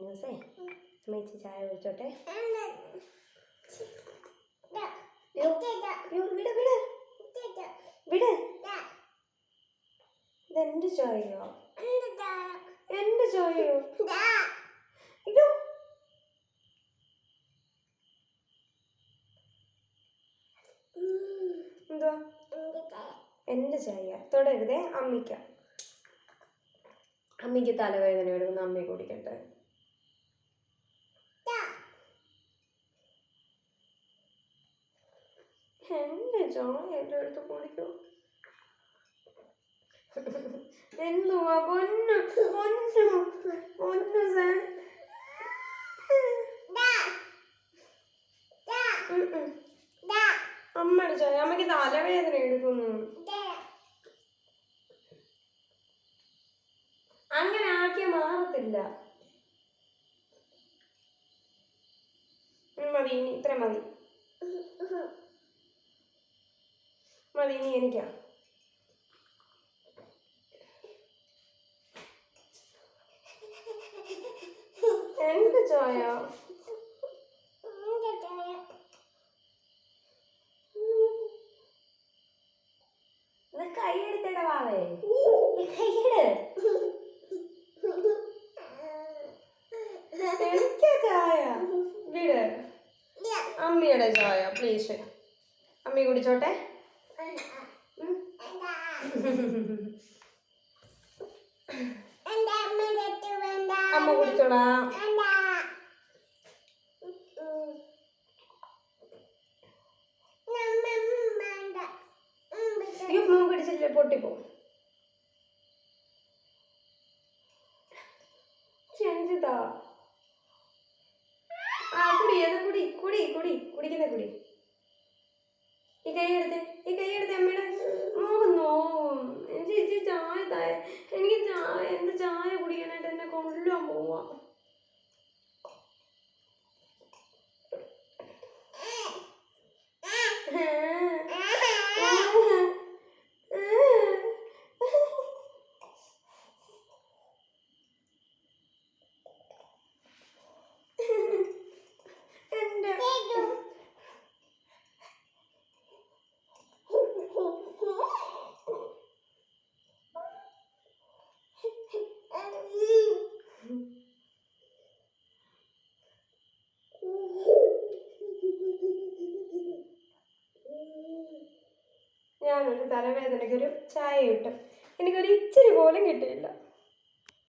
പൊന്നൂസേ അമ്മയിച്ച് ചായ കുടിച്ചോട്ടെ വിട് വിട് വിട്. ഇതെന്റെ ചോയോ എന്റെ ചോയോ ഇതോ എന്തുവാ? എന്റെ ചായ തുടരുതേ അമ്മിക്ക അമ്മിക്ക് തലവേദന എടുക്കുന്ന അമ്മി കുടിക്കട്ടെ എന്റെ ചായ എന്റെ അടുത്ത് കുടിക്കൂ എന്തുവാ? പൊന്നു പൊന്നു പൊന്നു സാർ. അമ്മയുടെ ചായ അമ്മയ്ക്ക് തലവേദന എടുക്കുന്നു. അങ്ങനെ ആക്കിയ മാറത്തില്ല. മതി ഇനി ഇത്ര മതി. മതി ഇനി എനിക്കാ. എന്ത് ചോയ? കൈയെടുത്തേട വാവേ. കൈയെട്. ചായ. വിട്. അമ്മിയുടെ ചായ പ്ലീസ് അമ്മി കുടിച്ചോട്ടെ. അമ്മ കുടിച്ചോടാ അയ്യോ മോൻ കുടിച്ചില്ലേ പൊട്ടിപ്പോ ചെഞ്ചിതാ ആ കുടി അത് കുടി കുടി കുടി കുടിക്കുന്ന കുടി. ഈ കൈ എടുത്ത് ഈ കൈ എടുത്ത് അമ്മയുടെ 我是梁 ഞാനൊരു തലവേദനയ്ക്കൊരു ചായ കിട്ടും എനിക്കൊരു ഇച്ചിരി പോലും കിട്ടിയില്ല.